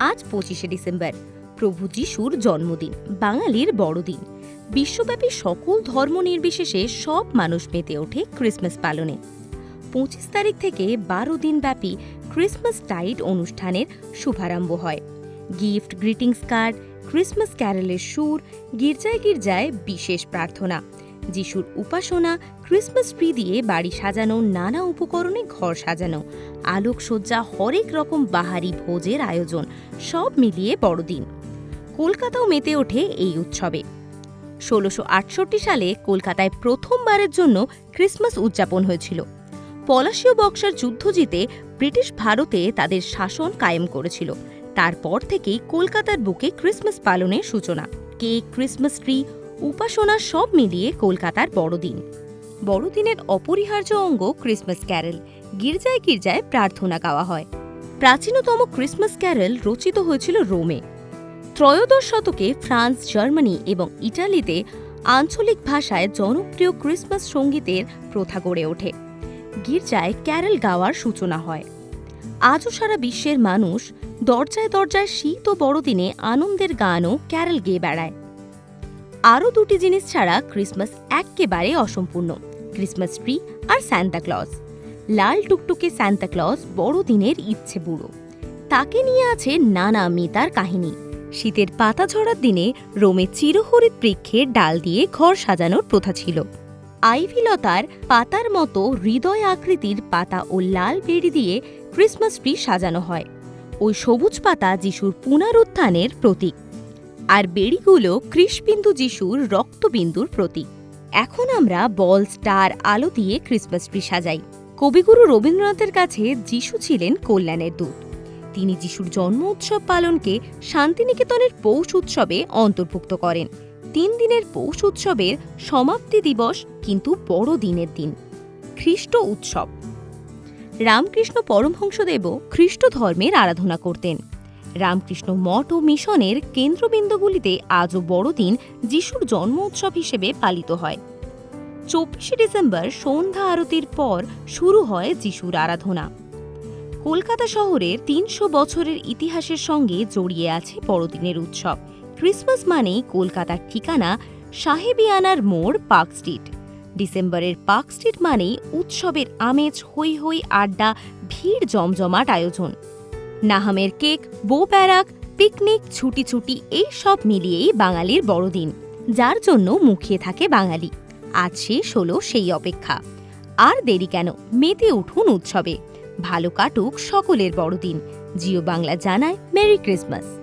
আজ পঁচিশে ডিসেম্বর। প্রভু যিশুর জন্মদিন, বাঙালির বড়দিন। বিশ্বব্যাপী সকল ধর্ম নির্বিশেষে সব মানুষ মেতে ওঠে ক্রিসমাস পালনে। পঁচিশ তারিখ থেকে বারো দিন ব্যাপী ক্রিসমাস টাইড অনুষ্ঠানের শুভারম্ভ হয়। গিফট, গ্রিটিংস কার্ড, ক্রিসমাস ক্যারেলের সুর, গির্জায় গির্জায় বিশেষ প্রার্থনা। যিশুর উপাসনা ক্রিসমাস ট্রি দিয়ে বাড়ি সাজানো, নানা উপকরণে ঘর সাজানো, আলোকসজ্জা হরেক রকম বাহারি ভোজের আয়োজন, সব মিলিয়ে বড়দিন। কলকাতাও মেতে ওঠে এই উৎসবে। ষোলোশো সালে কলকাতায় প্রথমবারের জন্য ক্রিসমাস উদযাপন হয়েছিল। পলাশীয় বক্সার যুদ্ধ জিতে ব্রিটিশ ভারতে তাদের শাসন কায়েম করেছিল। তারপর থেকেই কলকাতার বুকে ক্রিসমাস পালনের সূচনা। কেক ক্রিসমাস ট্রি উপাসনা সব মিলিয়ে কলকাতার বড়দিন। বড়দিনের অপরিহার্য অঙ্গ ক্রিসমাস ক্যারেল। গির্জায় গির্জায় প্রার্থনা গাওয়া হয়। প্রাচীনতম ক্রিসমাস ক্যারেল রচিত হয়েছিল রোমে। ত্রয়োদশ শতকে ফ্রান্স, জার্মানি এবং ইটালিতে আঞ্চলিক ভাষায় জনপ্রিয় ক্রিসমাস সঙ্গীতের প্রথা গড়ে ওঠে। গির্জায় ক্যারেল গাওয়ার সূচনা হয়। আজও সারা বিশ্বের মানুষ দরজায় দরজায় শীত ও বড়দিনে আনন্দের গানও ক্যারেল গেয়ে বেড়ায়। আরও দুটি জিনিস ছাড়া ক্রিসমাস এক্কেবারে অসম্পূর্ণ, ক্রিসমাস ট্রি আর স্যান্টাক্লজ লাল টুকটুকে স্যান্টাক্লজ বড়দিনের ইচ্ছে বুড়ো। তাকে নিয়ে আছে নানা মেতার কাহিনী। শীতের পাতা ঝরার দিনে রোমে চিরহরিৎ বৃক্ষের ডাল দিয়ে ঘর সাজানোর প্রথা ছিল। আইভিলতার পাতার মতো হৃদয় আকৃতির পাতা ও লাল বেড়ি দিয়ে ক্রিসমাস ট্রি সাজানো হয়। ওই সবুজ পাতা যিশুর পুনরুত্থানের প্রতীক। আর বেড়িগুলো কৃষ্ণবিন্দু যিশুর রক্তবিন্দুর প্রতীক। এখন আমরা বল, স্টার, আলো দিয়ে ক্রিসমাস ট্রি সাজাই। কবিগুরু রবীন্দ্রনাথের কাছে যিশু ছিলেন কল্যাণের দূত। তিনি যিশুর জন্ম উৎসব পালনকে শান্তিনিকেতনের পৌষ উৎসবে অন্তর্ভুক্ত করেন। তিন দিনের পৌষ উৎসবের সমাপ্তি দিবস কিন্তু বড় দিনের দিন। খ্রিস্ট উৎসব। রামকৃষ্ণ পরমহংসদেবও খ্রিস্ট ধর্মের আরাধনা করতেন। রামকৃষ্ণ মঠ ও মিশনের কেন্দ্রবিন্দুগুলিতে আজও বড়দিন যিশুর জন্ম উৎসব হিসেবে পালিত হয়। চব্বিশে ডিসেম্বর সন্ধ্যা আরতির পর শুরু হয় যিশুর আরাধনা। কলকাতা শহরের তিনশো বছরের ইতিহাসের সঙ্গে জড়িয়ে আছে বড়দিনের উৎসব। ক্রিসমাস মানেই কলকাতার ঠিকানা সাহেবিয়ানার মোড় পার্ক স্ট্রিট। ডিসেম্বরের পার্ক স্ট্রিট মানেই উৎসবের আমেজ হৈ হৈ আড্ডা, ভিড় জমজমাট আয়োজন। নাহামের কেক বো প্যারাক পিকনিক ছুটি ছুটি এই সব মিলিয়েই বাঙালির বড়দিন, যার জন্য মুখিয়ে থাকে বাঙালি। আজ শেষ হলো সেই অপেক্ষা। আর দেরি কেন? মেতে উঠুন উৎসবে। ভালো কাটুক সকলের বড়দিন। জিও বাংলা জানায়, মেরি ক্রিসমাস।